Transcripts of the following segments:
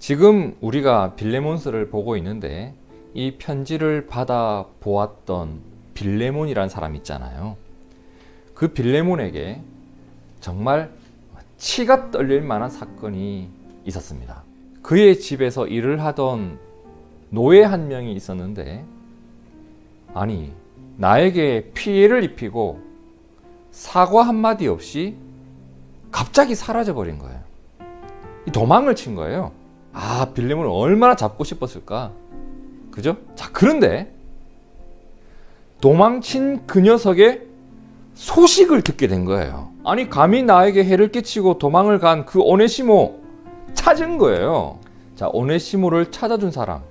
지금 우리가 빌레몬스를 보고 있는데 이 편지를 받아 보았던 빌레몬이란 사람 있잖아요. 그 빌레몬에게 정말 치가 떨릴 만한 사건이 있었습니다. 그의 집에서 일을 하던 노예 한 명이 있었는데 아니 나에게 피해를 입히고 사과 한마디 없이 갑자기 사라져 버린 거예요. 이 도망을 친 거예요. 아, 빌레몬을 얼마나 잡고 싶었을까? 그죠? 자, 그런데 도망친 그 녀석의 소식을 듣게 된 거예요. 아니, 감히 나에게 해를 끼치고 도망을 간 그 오네시모 찾은 거예요. 자, 오네시모를 찾아준 사람.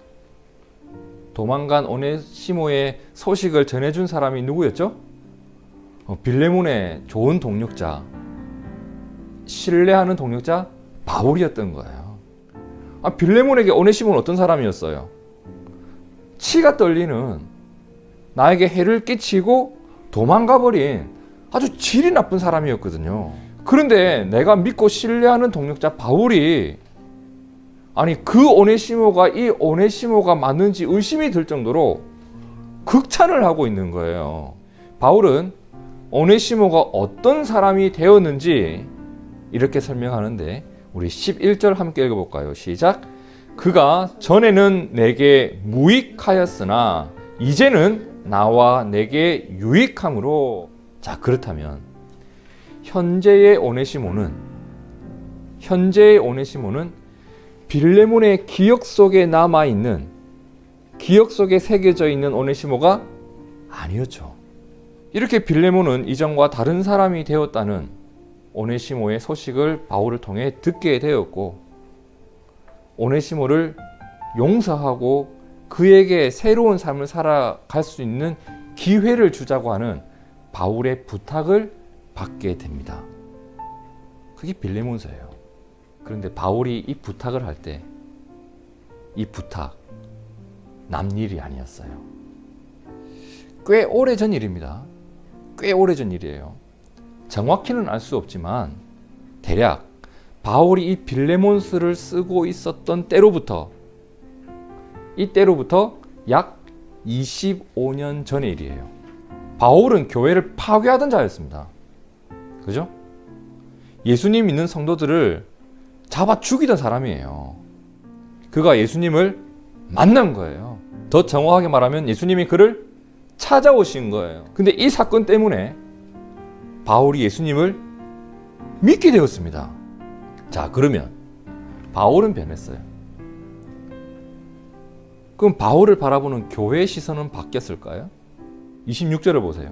도망간 오네시모의 소식을 전해준 사람이 누구였죠? 어, 빌레몬의 좋은 동력자, 신뢰하는 동력자 바울이었던 거예요. 아, 빌레몬에게 오네시모는 어떤 사람이었어요? 치가 떨리는 나에게 해를 끼치고 도망가 버린 아주 질이 나쁜 사람이었거든요. 그런데 내가 믿고 신뢰하는 동력자 바울이 아니 그 오네시모가 이 오네시모가 맞는지 의심이 들 정도로 극찬을 하고 있는 거예요. 바울은 오네시모가 어떤 사람이 되었는지 이렇게 설명하는데 우리 11절 함께 읽어볼까요? 시작. 그가 전에는 내게 무익하였으나 이제는 나와 내게 유익함으로 자 그렇다면 현재의 오네시모는 현재의 오네시모는 빌레몬의 기억 속에 남아 있는 기억 속에 새겨져 있는 오네시모가 아니었죠. 이렇게 빌레몬은 이전과 다른 사람이 되었다는 오네시모의 소식을 바울을 통해 듣게 되었고 오네시모를 용서하고 그에게 새로운 삶을 살아갈 수 있는 기회를 주자고 하는 바울의 부탁을 받게 됩니다. 그게 빌레몬서예요. 그런데 바울이 이 부탁을 할 때 이 부탁 남일이 아니었어요. 꽤 오래 전 일입니다. 꽤 오래 전 일이에요. 정확히는 알 수 없지만 대략 바울이 이 빌레몬스를 쓰고 있었던 때로부터 이 때로부터 약 25년 전의 일이에요. 바울은 교회를 파괴하던 자였습니다. 그죠? 예수님 믿는 성도들을 잡아 죽이던 사람이에요. 그가 예수님을 만난 거예요. 더 정확하게 말하면 예수님이 그를 찾아오신 거예요. 근데 이 사건 때문에 바울이 예수님을 믿게 되었습니다. 자, 그러면 바울은 변했어요. 그럼 바울을 바라보는 교회의 시선은 바뀌었을까요? 26절을 보세요.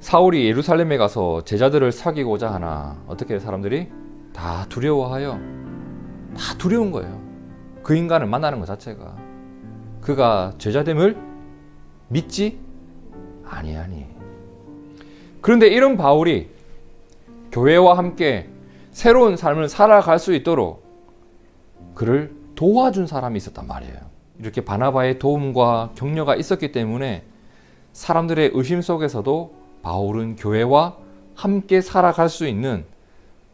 사울이 예루살렘에 가서 제자들을 사귀고자 하나 어떻게 사람들이 다 두려워하여 다 두려운 거예요. 그 인간을 만나는 것 자체가 그가 제자됨을 믿지 아니하니. 그런데 이런 바울이 교회와 함께 새로운 삶을 살아갈 수 있도록 그를 도와준 사람이 있었단 말이에요. 이렇게 바나바의 도움과 격려가 있었기 때문에 사람들의 의심 속에서도 바울은 교회와 함께 살아갈 수 있는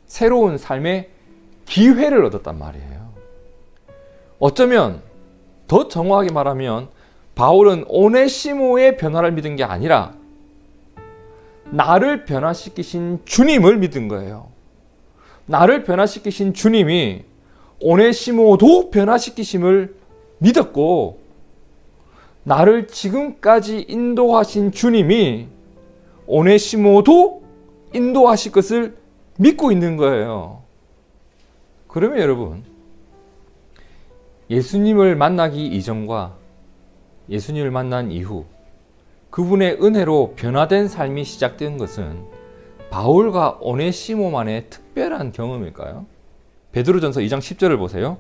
새로운 삶의 기회를 얻었단 말이에요. 어쩌면 더 정확하게 말하면 바울은 오네시모의 변화를 믿은 게 아니라 나를 변화시키신 주님을 믿은 거예요. 나를 변화시키신 주님이 오네시모도 변화시키심을 믿었고 나를 지금까지 인도하신 주님이 오네시모도 인도하실 것을 믿고 있는 거예요. 그러면 여러분 예수님을 만나기 이전과 예수님을 만난 이후 그분의 은혜로 변화된 삶이 시작된 것은 바울과 오네시모만의 특별한 경험일까요? 베드로전서 2장 10절을 보세요.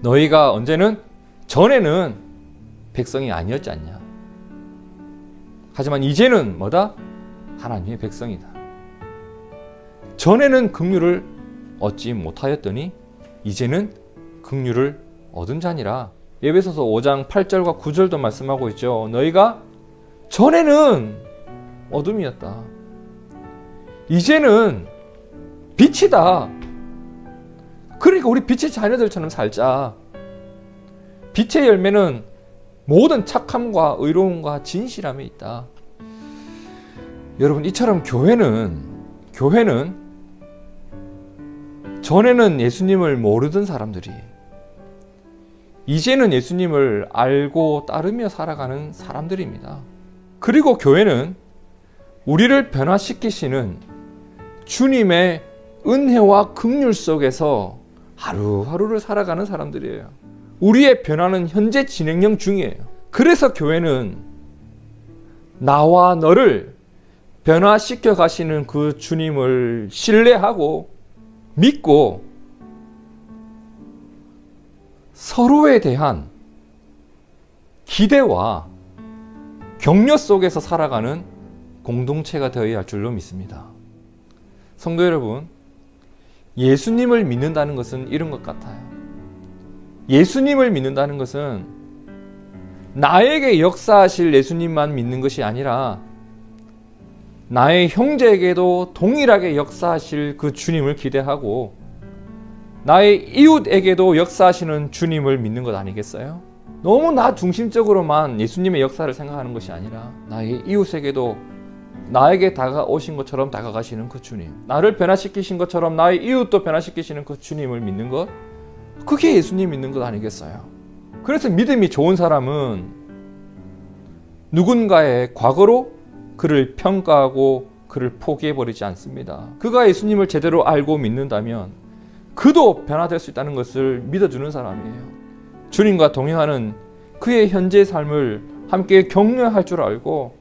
너희가 언제는 전에는 백성이 아니었지 않냐. 하지만 이제는 뭐다? 하나님의 백성이다. 전에는 긍휼을 얻지 못하였더니 이제는 긍휼을 얻은 자니라. 예배소서 5장 8절과 9절도 말씀하고 있죠. 너희가 전에는 어둠이었다. 이제는 빛이다. 그러니까 우리 빛의 자녀들처럼 살자. 빛의 열매는 모든 착함과 의로움과 진실함에 있다. 여러분 이처럼 교회는 교회는 전에는 예수님을 모르던 사람들이 이제는 예수님을 알고 따르며 살아가는 사람들입니다. 그리고 교회는 우리를 변화시키시는 주님의 은혜와 긍휼 속에서 하루하루를 살아가는 사람들이에요. 우리의 변화는 현재 진행형 중이에요. 그래서 교회는 나와 너를 변화시켜 가시는 그 주님을 신뢰하고 믿고 서로에 대한 기대와 격려 속에서 살아가는 공동체가 되어야 할 줄로 믿습니다. 성도 여러분, 예수님을 믿는다는 것은 이런 것 같아요. 예수님을 믿는다는 것은 나에게 역사하실 예수님만 믿는 것이 아니라 나의 형제에게도 동일하게 역사하실 그 주님을 기대하고 나의 이웃에게도 역사하시는 주님을 믿는 것 아니겠어요? 너무 나 중심적으로만 예수님의 역사를 생각하는 것이 아니라 나의 이웃에게도 나에게 다가오신 것처럼 다가가시는 그 주님, 나를 변화시키신 것처럼 나의 이웃도 변화시키시는 그 주님을 믿는 것, 그게 예수님 믿는 것 아니겠어요? 그래서 믿음이 좋은 사람은 누군가의 과거로 그를 평가하고 그를 포기해버리지 않습니다. 그가 예수님을 제대로 알고 믿는다면 그도 변화될 수 있다는 것을 믿어주는 사람이에요. 주님과 동행하는 그의 현재 삶을 함께 격려할 줄 알고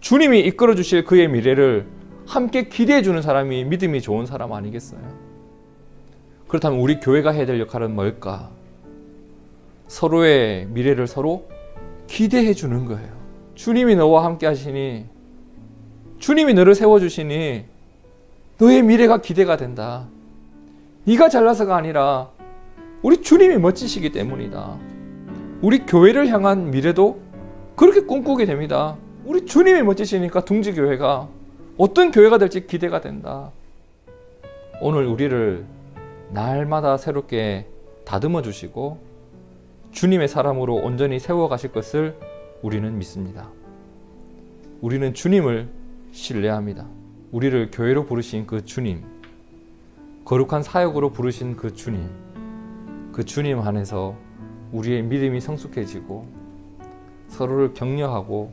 주님이 이끌어 주실 그의 미래를 함께 기대해 주는 사람이 믿음이 좋은 사람 아니겠어요? 그렇다면 우리 교회가 해야 될 역할은 뭘까? 서로의 미래를 서로 기대해 주는 거예요. 주님이 너와 함께 하시니 주님이 너를 세워 주시니 너의 미래가 기대가 된다. 네가 잘나서가 아니라 우리 주님이 멋지시기 때문이다. 우리 교회를 향한 미래도 그렇게 꿈꾸게 됩니다. 우리 주님이 멋지시니까 둥지 교회가 어떤 교회가 될지 기대가 된다. 오늘 우리를 날마다 새롭게 다듬어 주시고 주님의 사람으로 온전히 세워 가실 것을 우리는 믿습니다. 우리는 주님을 신뢰합니다. 우리를 교회로 부르신 그 주님, 거룩한 사역으로 부르신 그 주님, 그 주님 안에서 우리의 믿음이 성숙해지고 서로를 격려하고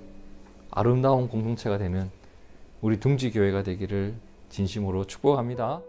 아름다운 공동체가 되는 우리 둥지 교회가 되기를 진심으로 축복합니다.